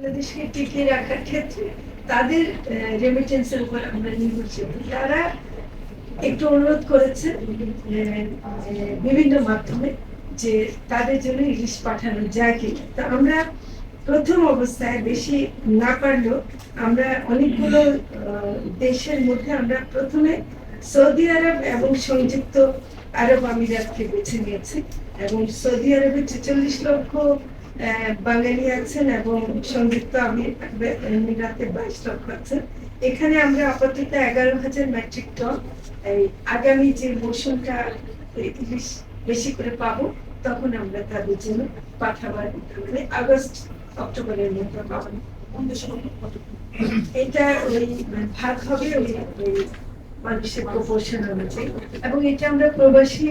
বাংলাদেশকে টিকিয়ে রাখার ক্ষেত্রে তাদের রেমিটেন্সের উপর আমরা নির্ভরশীল। তারা একটু অনুরোধ করেছে বিভিন্ন মাধ্যমে যে তাদের জন্য ইলিশ পাঠানো যায় কি তা আমরা প্রথম অবস্থায় বেশি না পারলেও আমরা অনেকগুলো দেশের মধ্যে আমরা প্রথমে সৌদি আরব এবং সংযুক্ত আরব আমিরাতকে বেছে নিয়েছি এবং সৌদি আরবে ছেচল্লিশ লক্ষ বাঙালি আছেন এবং সংযুক্ত আমি- আমিরাতে বাইশ লক্ষ আছেন এখানে আমরা আপাতত এগারো হাজার মেট্রিক টন এই আগামী যে মৌসুমটা ইলিশ বেশি করে পাবো তখন আমরা তাদের জন্য পাঠাবার মানে আগস্ট অক্টোবরের মধ্যে পাবো। এটা ওই ভাগ হবে ওই মানুষের প্রপোর্শন অনুযায়ী এবং এটা আমরা প্রবাসী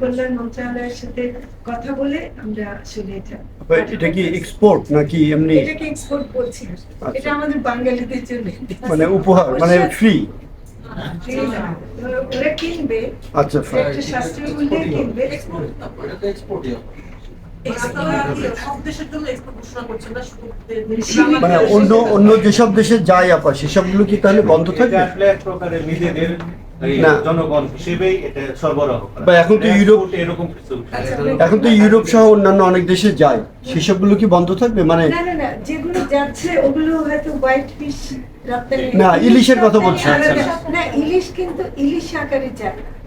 কল্যাণ মন্ত্রণালয়ের সাথে কথা বলে আমরা আসলে এটা এটা কি এক্সপোর্ট নাকি এমনি? এটাকে এক্সপোর্ট করছি এটা আমাদের বাঙালিদের জন্য। মানে উপহার মানে ফ্রি ওরা কিনবে। আচ্ছা একটা শাস্ত্রীয় মূল্যে কিনবে। এক্সপোর্ট না মানে অন্য অন্য যেসব দেশে যায় আপা সেসবগুলো কি তাহলে বন্ধ থাকবে? আসলে এক প্রকারের নিজেদের জনগণ হিসেবেই এটা সরবরাহ বা এখন তো ইউরোপ- এরকম কিছু এখন তো ইউরোপ সহ অন্যান্য অনেক দেশে যায়। সেসবগুলো কি বন্ধ থাকবে? মানে না না না যেগুলো যাচ্ছে ওগুলো হয়তো হোয়াইট ফিশ না, ইলিশের কথা বলছি। না ইলিশ কিন্তু ইলিশ আকারে যায় আচ্ছা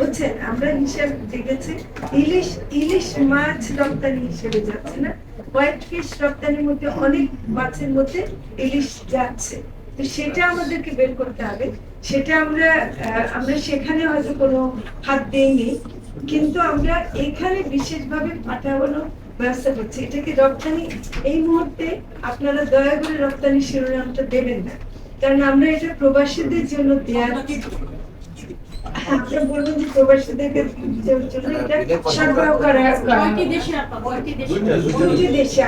বুঝছেন? আমরা হিসাব দেখেছি, ইলিশ ইলিশ মাছ রপ্তানি হিসেবে যাচ্ছে না। হোয়াইট ফিশ রপ্তানির মধ্যে অনেক মাছের মধ্যে ইলিশ যাচ্ছে। তো সেটা আমাদেরকে বের করতে হবে। সেটা আমরা আমরা সেখানে হয়তো কোনো হাত দিইনি। কিন্তু আমরা এখানে বিশেষভাবে পাঠানোর ব্যবস্থা করছি। এটাকে রপ্তানি? এই মুহূর্তে আপনারা দয়া করে রপ্তানি শিরোনামটা দেবেন না। কারণ আমরা এটা প্রবাসীদের জন্য দেওয়ার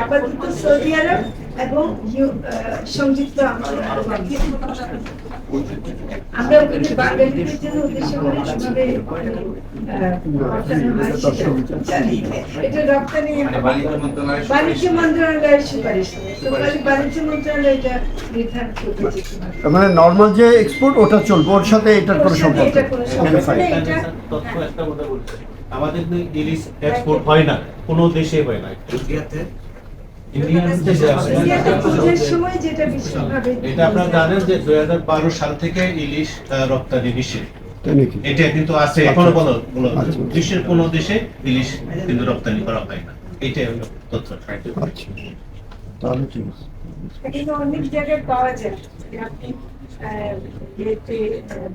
আপাতত। সৌদি আরব এবং সংযুক্ত। আমরা ওখানে বাঙালিদের জন্য উদ্দেশ্য করে সেভাবে আহ, পাঠানো সেটা জানি। এটা রপ্তানি বাণিজ্য মন্ত্রণালয়ের সুপারিশ বাণিজ্য মন্ত্রণালয় এটা নির্ধারণ করতে যেতে পারে। তার মানে নর্মাল যে এক্সপোর্ট ওটা চলবে। ওর সাথে এটার কোনো সম্পর্ক তথ্য একটা কথা আমাদের তো ইলিশ এক্সপোর্ট হয় না। কোনো দেশে হয় না। এটা আপনারা জানেন যে দুই হাজার বারো সাল থেকে ইলিশ রপ্তানি নিষেধ এটা কিন্তু আছে এখনও বলো বলো। বিশ্বের কোন দেশে ইলিশ কিন্তু রপ্তানি করা হয় না। এটাই হলো তথ্য। তাহলে ঠিক আছে। কিন্তু অনেক জায়গায় পাওয়া যায়। আপনি আহ,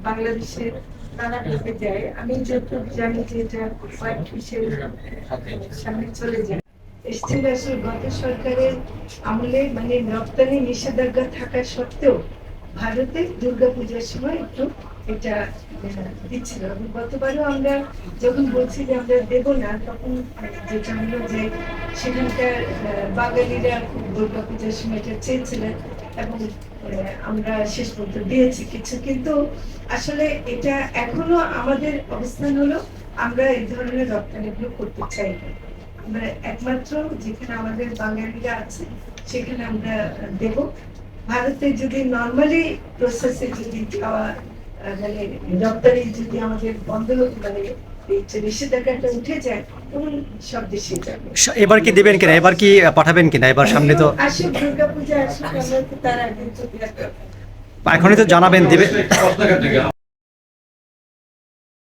বাংলাদেশের নানা লোকে যায়। আমি যতটুকু জানি যে এটা হোয়াইট ফিশের সামনে চলে যায়। এসছিল আসলে গত সরকারের আমলে মানে রপ্তানি নিষেধাজ্ঞা থাকা সত্ত্বেও ভারতে দুর্গাপূজার সময় একটু এটা দিচ্ছিল এবং গতবারও আমরা যখন বলছি যে আমরা দেব না, তখন যেটা হলো যে সেখানকার বাঙালিরা খুব দুর্গাপূজার সময় এটা চেয়েছিলেন এবং আমরা শেষ পর্যন্ত দিয়েছি কিছু কিন্তু আসলে এটা এখনও আমাদের অবস্থান হলো আমরা এই ধরনের রপ্তানিগুলো করতে চাই না। আমরা একমাত্র যেখানে আমাদের বাঙালিরা আছে সেখানে আমরা দেব। ভারতে যদি নর্মালি প্রসেসে যদি যাওয়া মানে রপ্তানি যদি আমাদের বন্ধ মানে নিষেধাজ্ঞাটা উঠে যায় তখন সব দেশে যাবে। এবার কি দিবেন কিনা? এবার কি পাঠাবেন কিনা? এবার সামনে তো আসুক দুর্গাপূজা আসুক আমরা তার আগে তো এখনই তো জানাবেন দিবে